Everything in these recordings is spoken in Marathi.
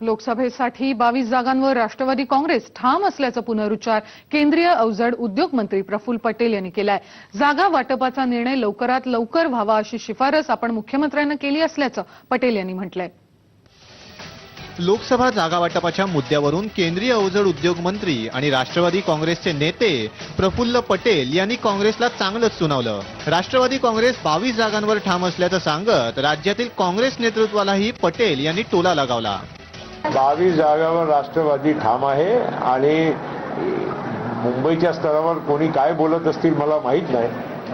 लोकसभेसाठी बावीस जागांवर राष्ट्रवादी काँग्रेस ठाम असल्याचा पुनरुच्चार केंद्रीय अवजड उद्योग मंत्री प्रफुल्ल पटेल यांनी केलाय. जागा वाटपाचा निर्णय लवकरात लवकर व्हावा अशी शिफारस आपण मुख्यमंत्र्यांना केली असल्याचं पटेल यांनी म्हटलंय. लोकसभा जागा वाटपाच्या मुद्द्यावरून केंद्रीय अवजड उद्योग मंत्री आणि राष्ट्रवादी काँग्रेसचे नेते प्रफुल्ल पटेल यांनी काँग्रेसला चांगलंच सुनावलं. राष्ट्रवादी काँग्रेस बावीस जागांवर ठाम असल्याचं सांगत राज्यातील काँग्रेस नेतृत्वालाही पटेल यांनी टोला लगावला. बावीस जागावर राष्ट्रवादी ठाम आहे आणि मुंबईच्या स्तरावर कोणी काय बोलत असतील मला माहीत नाही.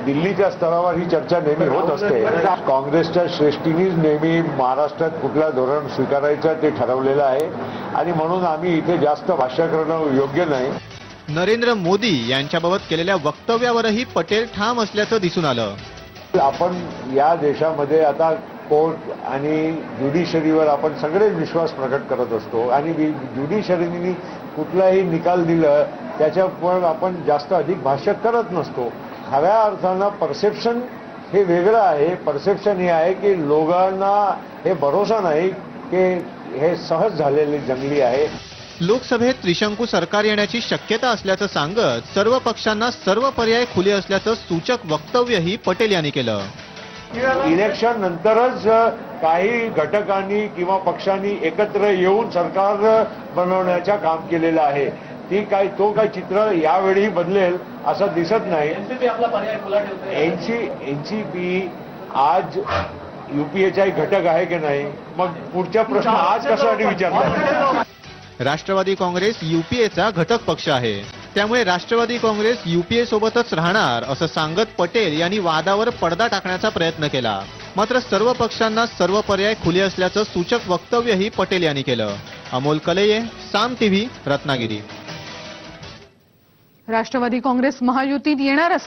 दिल्लीच्या स्तरावर ही चर्चा नेहमी होत असते. काँग्रेसच्या श्रेष्ठींनीच नेहमी महाराष्ट्रात कुठलं धोरण स्वीकारायचं ते ठरवलेलं आहे. आणि म्हणून आम्ही इथे जास्त भाष्य करणं योग्य नाही. नरेंद्र मोदी यांच्याबाबत केलेल्या वक्तव्यावरही पटेल ठाम असल्याचं दिसून आलं. आपण या देशामध्ये आता कोर्ट आणि ज्युडिशरीवर आपण सगळे विश्वास प्रकट करत असतो. आणि ज्युडिशरीने कुठलाही निकाल दिलं त्याच्यावर आपण जास्त अधिक भाष्य करत नसतो. खऱ्या अर्थानं परसेप्शन हे वेगळं आहे. परसेप्शन हे आहे की लोकांना हे भरोसा नाही की हे सहज झालेली जंगली आहे. लोकसभेत त्रिशंकू सरकार येण्याची शक्यता असल्याचं सांगत सर्व पक्षांना सर्व पर्याय खुले असल्याचं सूचक वक्तव्यही पटेल यांनी केलं. इलेक्शन नंतरच काही घटकांनी किंवा पक्षांनी एकत्र येऊन सरकार बनवण्याचं काम केलेलं आहे. ती काय तो काय चित्र यावेळी बदलेल असं दिसत नाही. एनसी एनसीपी आज युपीएचा एक घटक आहे की नाही? मग पुढचा प्रश्न आज कशासाठी विचारला राष्ट्रवादी काँग्रेस युपीएचा घटक पक्ष आहे. त्यामुळे राष्ट्रवादी काँग्रेस युपीए सोबतच राहणार असं सांगत पटेल यांनी वादावर पडदा टाकण्याचा प्रयत्न केला. मात्र सर्व पक्षांना सर्व पर्याय खुले असल्याचं सूचक वक्तव्यही पटेल यांनी केलं. अमोल कलेये साम टीव्ही रत्नागिरी. राष्ट्रवादी काँग्रेस महायुतीत येणार